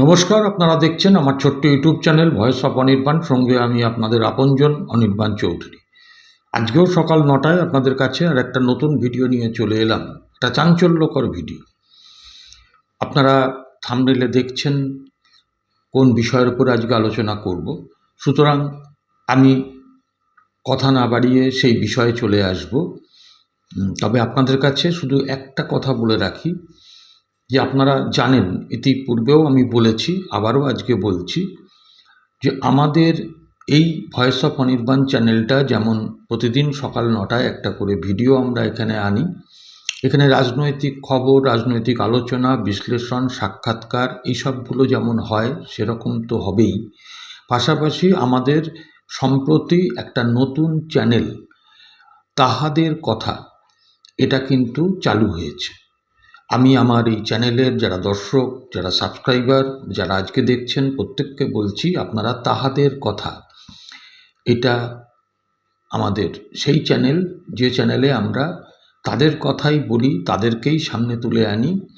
নমস্কার, আপনারা দেখছেন আমার ছোট্ট YouTube channel voice of Anirban. সঙ্গে আমি আপনাদের আপনজন, অনির্বাণ চৌধুরী। আজকেও সকাল নটায় আপনাদের কাছে আর একটা নতুন ভিডিও নিয়ে চলে এলাম। একটা চাঞ্চল্যকর ভিডিও। আপনারা থামনেলে দেখছেন কোন বিষয়ের উপর আজকে আলোচনা করব। সুতরাং আমি কথা না বাড়িয়ে সেই বিষয়ে চলে আসব। তবে আপনাদের কাছে শুধু একটা কথা বলে রাখি। যে আপনারা জানেন, ইতিপূর্বেও আমি বলেছি, আবারও আজকে বলছি যে আমাদের এই ভয়েস অফ অনির্বাণ চ্যানেলটা যেমন প্রতিদিন সকাল নটায় একটা করে ভিডিও আমরা এখানে আনি। এখানে রাজনৈতিক খবর, রাজনৈতিক আলোচনা, বিশ্লেষণ, সাক্ষাৎকার এইসবগুলো যেমন হয়, সেরকম তো হবেই। পাশাপাশি আমাদের সম্প্রতি একটা নতুন চ্যানেল, তাহাদের কথা, এটা কিন্তু চালু হয়েছে। আমি আমার এই চ্যানেলের যারা দর্শক, যারা সাবস্ক্রাইবার, যারা আজকে দেখছেন, প্রত্যেককে বলছি আপনারা তাহাদের কথা। এটা আমাদের সেই চ্যানেল, যে চ্যানেলে আমরা তাদের কথাই বলি, তাদেরকেই সামনে তুলে আনি,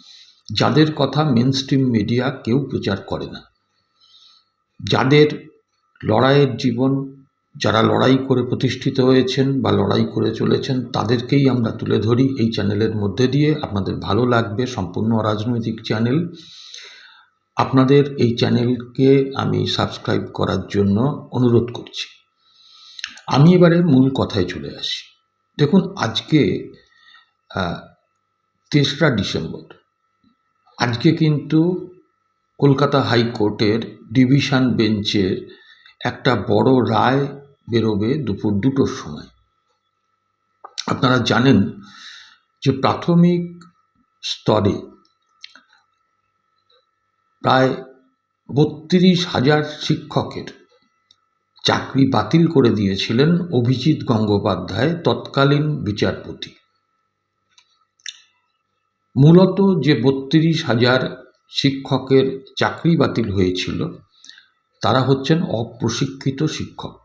যাদের কথা মেন স্ট্রিম মিডিয়া কেউ প্রচার করে না। যাদের লড়াইয়ের জীবন যারা লড়াই করে প্রতিষ্ঠিত হয়েছেন বা লড়াই করে চলেছেন, তাদেরকেই আমরা তুলে ধরি এই চ্যানেলের মধ্যে দিয়ে। আপনাদের ভালো লাগবে, সম্পূর্ণ রাজনৈতিক চ্যানেল। আপনাদের এই চ্যানেলকে আমি সাবস্ক্রাইব করার জন্য অনুরোধ করছি। আমি এবারে মূল কথায় চলে আসি। দেখুন, আজকে তেসরা ডিসেম্বর। আজকে কিন্তু কলকাতা হাইকোর্টের ডিভিশন বেঞ্চের একটা বড় রায় বেরোবে দুপুর দুটোর সময়। আপনারা জানেন যে প্রাথমিক স্তরে প্রায় বত্রিশ হাজার শিক্ষকের চাকরি বাতিল করে দিয়েছিলেন অভিজিৎ গঙ্গোপাধ্যায়, তৎকালীন বিচারপতি। মূলত যে বত্রিশ হাজার শিক্ষকের চাকরি বাতিল হয়েছিল তারা হচ্ছেন অপ্রশিক্ষিত শিক্ষক।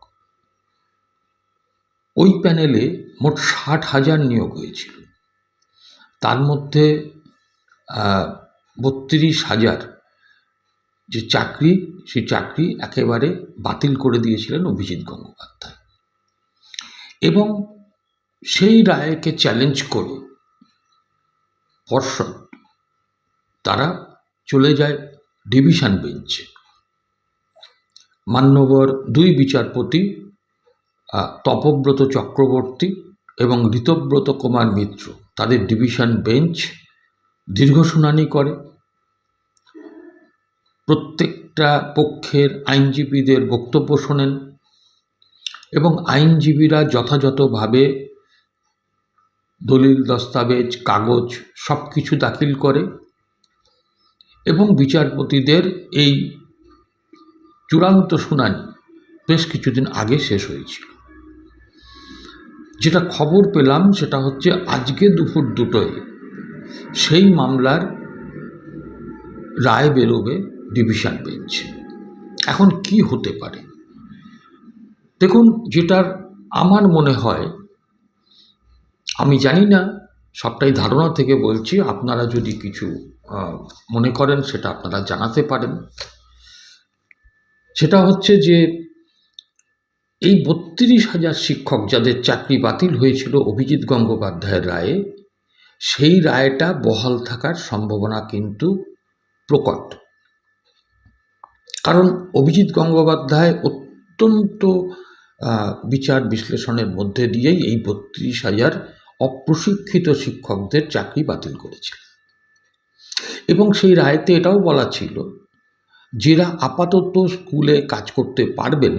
ওই প্যানেলে মোট ষাট হাজার নিয়োগ হয়েছিল। তার মধ্যে বত্রিশ হাজার যে চাকরি, সেই চাকরি একেবারে বাতিল করে দিয়েছিলেন অভিজিৎ গঙ্গোপাধ্যায়। এবং সেই রায়কে চ্যালেঞ্জ করে পর্ষদ, তারা চলে যায় ডিভিশন বেঞ্চে। মান্যবর দুই বিচারপতি তপব্রত চক্রবর্তী এবং ঋতব্রত কুমার মিত্র। তাদের ডিভিশন বেঞ্চ দীর্ঘ শুনানি করে। প্রত্যেকটা পক্ষের আইনজীবীদের বক্তব্য শোনেন এবং আইনজীবীরা যথাযথভাবে দলিল, দস্তাবেজ, কাগজ সব কিছু দাখিল করে এবং বিচারপতিদের এই চূড়ান্ত শুনানি বেশ কিছুদিন আগে শেষ হয়েছিল। যেটা খবর পেলাম সেটা হচ্ছে আজকে দুপুর দুটোয় সেই মামলার রায় বেরোবে ডিভিশন বেঞ্চে। এখন কি হতে পারে? দেখুন, যেটার আমার মনে হয়, আমি জানি না, সবটাই ধারণা থেকে বলছি, আপনারা যদি কিছু মনে করেন সেটা আপনারা জানাতে পারেন। সেটা হচ্ছে যে এই বত্রিশ হাজার শিক্ষক যাদের চাকরি বাতিল হয়েছিল অভিজিৎ গঙ্গোপাধ্যায়ের রায়ে, সেই রায়টা বহাল থাকার সম্ভাবনা কিন্তু প্রকট। কারণ অভিজিৎ গঙ্গোপাধ্যায় অত্যন্ত বিচার বিশ্লেষণের মধ্যে দিয়েই এই বত্রিশ হাজার অপ্রশিক্ষিত শিক্ষকদের চাকরি বাতিল করেছিল এবং সেই রায়তে এটাও বলা ছিল যারা আপাতত স্কুলে কাজ করতে পারবেন,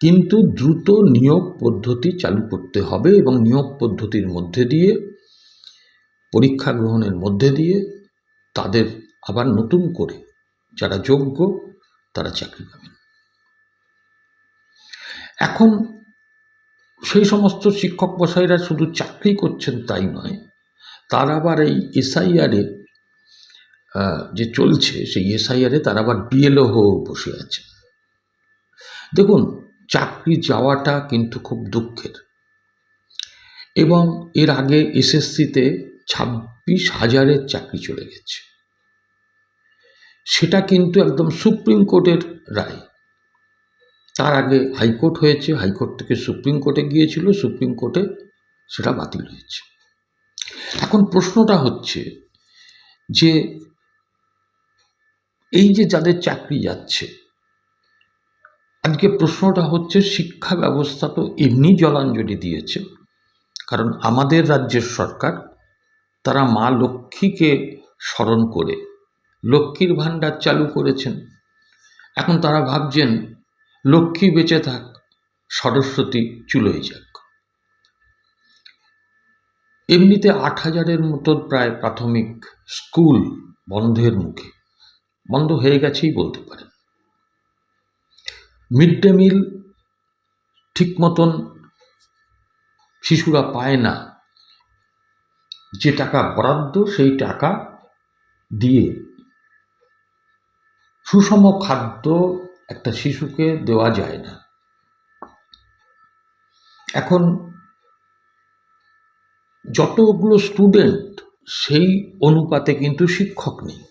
কিন্তু দ্রুত নিয়োগ পদ্ধতি চালু করতে হবে এবং নিয়োগ পদ্ধতির মধ্যে দিয়ে, পরীক্ষা গ্রহণের মধ্যে দিয়ে তাদের আবার নতুন করে যারা যোগ্য তারা চাকরি পাবেন। এখন সেই সমস্ত শিক্ষক মশাইরা শুধু চাকরি করছেন তাই নয়, তার আবার এই এসআইআরে যে চলছে, সেই এসআইআরে তার আবার বিএলও হয়েও বসে আছে। দেখুন, চাকরি যাওয়াটা কিন্তু খুব দুঃখের। এবং এর আগে এসএসসিতে ছাব্বিশ হাজারের চাকরি চলে গেছে। সেটা কিন্তু একদম সুপ্রিম কোর্টের রায়। তার আগে হাইকোর্ট হয়েছে, হাইকোর্ট থেকে সুপ্রিম কোর্টে গিয়েছিল, সুপ্রিম কোর্টে সেটা বাতিল হয়েছে। এখন প্রশ্নটা হচ্ছে যে এই যে যাদের চাকরি যাচ্ছে, আজকে প্রশ্নটা হচ্ছে শিক্ষা ব্যবস্থা তো এমনি জলাঞ্জলি দিয়েছে। কারণ আমাদের রাজ্যের সরকার তারা মা লক্ষ্মীকে স্মরণ করে, লক্ষ্মীর ভাণ্ডার চালু করেছেন। এখন তারা ভাবছেন, লক্ষ্মী বেঁচে থাক, সরস্বতী চুলোয় যাক। এমনিতে আট হাজারের মতো প্রায় প্রাথমিক স্কুল বন্ধের মুখে। বন্ধ হয়ে গেছেই বলতে পারেন। মিড ডে মিল ঠিক মতন শিশুরা পায় না। যে টাকা বরাদ্দ, সেই টাকা দিয়ে সুষম খাদ্য একটা শিশুকে দেওয়া যায় না। এখন যতগুলো স্টুডেন্ট সেই অনুপাতে কিন্তু শিক্ষক নেই।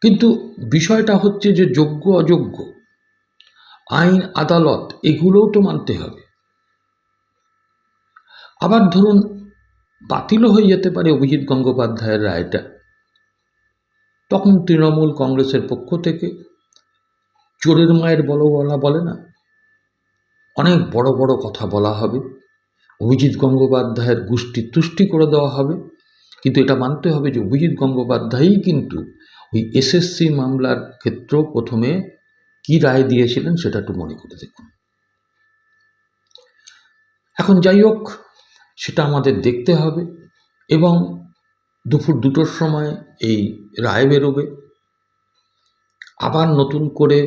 কিন্তু বিষয়টা হচ্ছে যে যোগ্য, অযোগ্য, আইন, আদালত, এগুলোও তো মানতে হবে। আবার ধরুন, বাতিলও হয়ে যেতে পারে অভিজিৎ গঙ্গোপাধ্যায়ের রায়টা। তখন তৃণমূল কংগ্রেসের পক্ষ থেকে চোরের মায়ের বলো বলা বলে না? অনেক বড় বড় কথা বলা হবে। অভিজিৎ গঙ্গোপাধ্যায়ের গোষ্ঠী তুষ্টি করে দেওয়া হবে। কিন্তু এটা মানতে হবে যে অভিজিৎ গঙ্গোপাধ্যায়ই কিন্তু ওই এসএসসি মামলার ক্ষেত্রেও প্রথমে কি রায় দিয়েছিলেন সেটা একটু মনে করে দেখুন। এখন যাই হোক, সেটা আমাদের দেখতে হবে এবং দুপুর দুটোর সময় এই রায় বেরোবে। আবার নতুন করে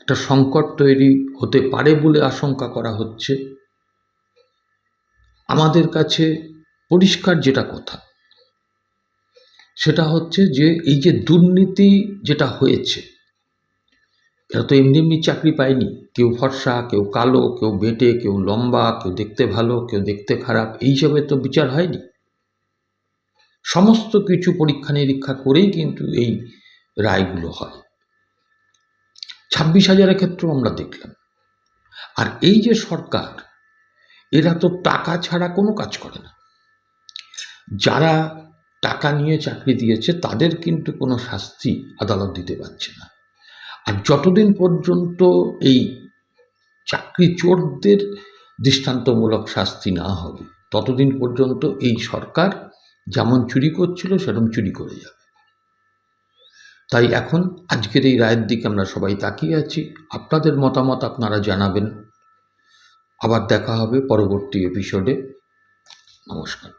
একটা সংকট তৈরি হতে পারে বলে আশঙ্কা করা হচ্ছে। আমাদের কাছে পরিষ্কার যেটা কথা সেটা হচ্ছে যে এই যে দুর্নীতি যেটা হয়েছে, এরা তো এমনি এমনি চাকরি পায়নি। কেউ ফর্সা, কেউ কালো, কেউ বেটে, কেউ লম্বা, কেউ দেখতে ভালো, কেউ দেখতে খারাপ, এই হিসাবে তো বিচার হয়নি। সমস্ত কিছু পরীক্ষা নিরীক্ষা করেই কিন্তু এই রায়গুলো হয়। ছাব্বিশ হাজারের ক্ষেত্রেও আমরা দেখলাম। আর এই যে সরকার, এরা তো টাকা ছাড়া কোনো কাজ করে না। যারা টাকা নিয়ে চাকরি দিয়েছে, তাদের কিন্তু কোনো শাস্তি আদালত দিতে পারছে না। আর যতদিন পর্যন্ত এই চাকরি চোরদের দৃষ্টান্তমূলক শাস্তি না হবে, ততদিন পর্যন্ত এই সরকার যেমন চুরি করছিল, সেরকম চুরি করে যাবে। তাই এখন আজকের এই রায়ের দিকে আমরা সবাই তাকিয়ে আছি। আপনাদের মতামত আপনারা জানাবেন। আবার দেখা হবে পরবর্তী এপিসোডে নমস্কার।